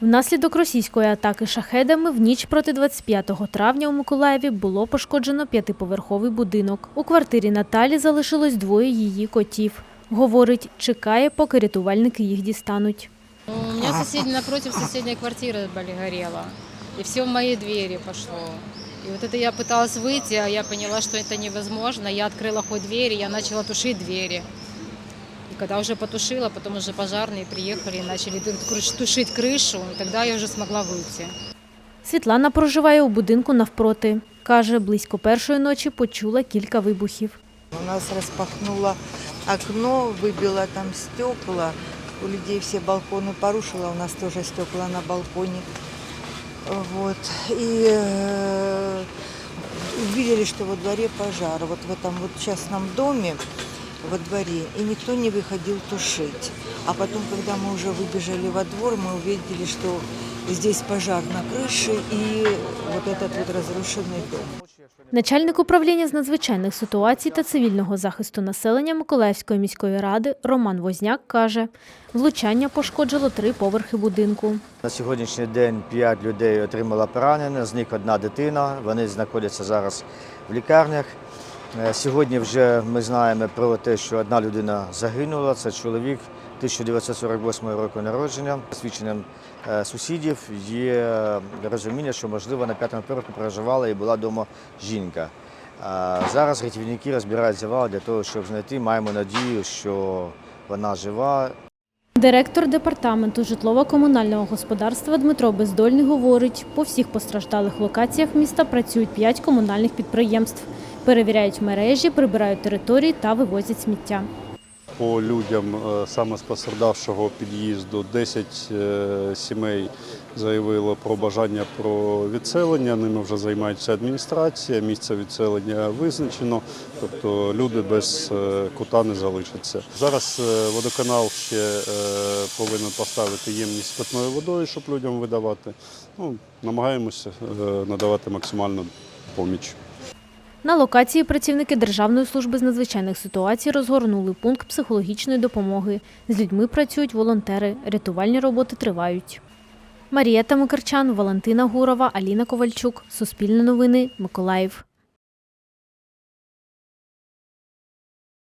Внаслідок російської атаки шахедами в ніч проти 25 травня у Миколаєві було пошкоджено п'ятиповерховий будинок. У квартирі Наталі залишилось двоє її котів. Говорить, чекає, поки рятувальники їх дістануть. Ну, У меня сосед... напротив соседней квартиры были горело. И все в мои двери пошло. И вот это я пыталась выйти, а я поняла, что это невозможно. Я открыла хоть двери, я начала тушить двери. И когда уже потушила, потом уже пожарные приехали и начали ту- тушить крышу, и тогда я уже смогла выйти. Світлана проживає у будинку навпроти. Каже, близько першої ночі почула кілька вибухів. У нас распахнуло окно, выбило там стекла. У людей все балконы порушило, у нас тоже стекла на балконе. Вот. И э, увидели, что во дворе пожар. Вот в этом вот частном доме во дворе, и никто не выходил тушить. А потом, когда мы уже выбежали во двор, мы увидели, что здесь пожар на крыше и вот этот вот разрушенный дом. Начальник управління з надзвичайних ситуацій та цивільного захисту населення Миколаївської міської ради Роман Возняк каже, влучання пошкоджало три поверхи будинку. На сьогоднішній день 5 людей отримало поранення, з них одна дитина. Вони знаходяться зараз в лікарнях. Е, Сьогодні вже ми знаємо про те, що одна людина загинула. Це чоловік 1948 року народження. Свідченням е, сусідів є розуміння, що можливо на п'ятому поверху проживала і була вдома жінка. Зараз рятівники розбирають завал для того, щоб знайти. Маємо надію, що вона жива Директор департаменту житлово-комунального господарства Дмитро Бездольний говорить, по всіх постраждалих локаціях міста працюють п'ять комунальних підприємств. Перевіряють мережі, прибирають території та вивозять сміття. По людям е, саме з пострадавшого під'їзду 10 е, сімей заявило про бажання про відселення. Ними вже займається адміністрація. Місце відселення визначено, тобто люди без е, кута не залишаться. Зараз водоканал ще повинен поставити ємність з питною водою, щоб людям видавати. Ну, намагаємося надавати максимальну поміч. На локації працівники Державної служби з надзвичайних ситуацій розгорнули пункт психологічної допомоги. З людьми працюють волонтери. Рятувальні роботи тривають. Марія Тамикарчан, Валентина Гурова, Аліна Ковальчук. Суспільне новини. Миколаїв.